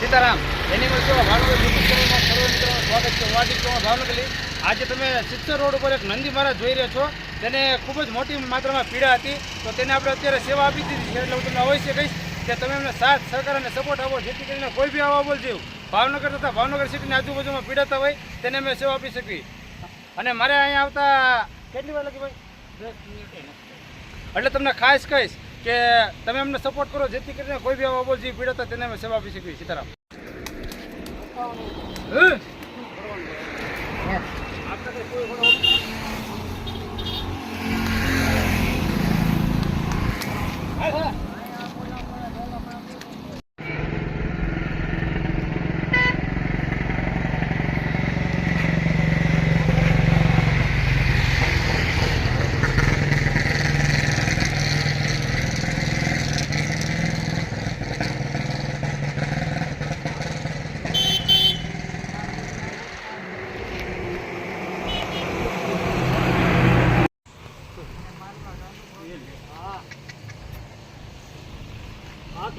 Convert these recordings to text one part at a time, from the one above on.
Sitaram. Animal show Bhavnagar YouTube ચેનલમાં સર્વ સ્વાગત છે. હાર્દિક ચૌહાણ આજે તમે સિત્તેર રોડ ઉપર એક નંદી મહારાજ જોઈ રહ્યા છો. તેને ખૂબ જ મોટી માત્રામાં પીડા હતી. તો તેને આપણે અત્યારે સેવા આપી દીધી છે. એટલે હું તમને અવશ્ય કહીશ કે તમે એમને સાથ સરકાર અને સપોર્ટ આપો. જેથી કરીને કોઈ બી આવા બોલ જેવું ભાવનગર તથા ભાવનગર સિટીની આજુબાજુમાં પીડાતા હોય, તેને અમે સેવા આપી શકીએ. અને મારે અહીંયા આવતા કેટલી વાર લાગી ભાઈ? એટલે તમને ખાસ કહીશ કે તમે અમને સપોર્ટ કરો, જેથી કરીને કોઈ બી આવા બોલ જે પીડાતા તેને અમે સેવા આપી શકીએ સીતારામ.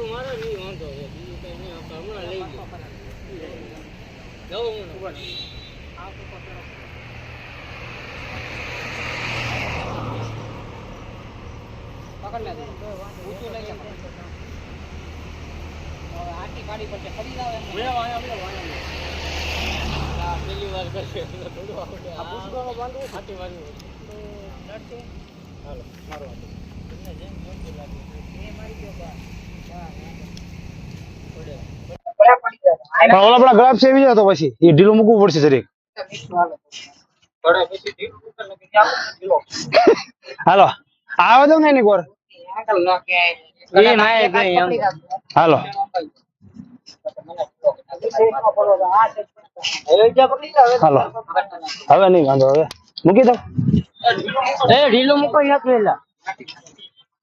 હે? હા મારે નહીં વાંધો છે બીજું કઈ નહીં આપણે હમણાં લઈ લો જવું હું પેલી વાર કરશે થોડું આવડે. આ હાથી મારી હાલો મારો હાથ. તમને જેમ યોગ્ય લાગે. પણ ઓલા આપણા ગ્રાફ સેવી જાય તો પછી એ ઢીલું મૂકવું પડશે જરીક. હાલો આવે તો ને કોર? હાલો. હાલો. હવે નહીં વાંધો હવે. મૂકી દો એ ઢીલું મૂકો યાદ પેલા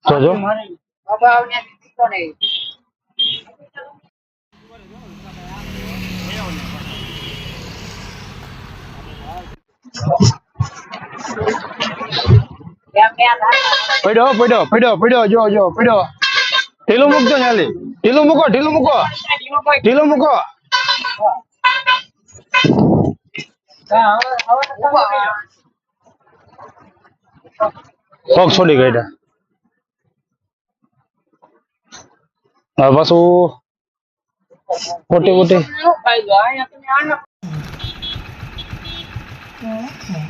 જોજો. પડ્યો પડ્યો પડ્યો પડ્યો જો જો પડ્યો ઢીલું મૂકજો ચાલી ઢીલું મૂકો ઢીલું મૂકો. ઢીલું મૂકો. પગ છોડી ગયા હવે પાછું મોટી મોટી 摩托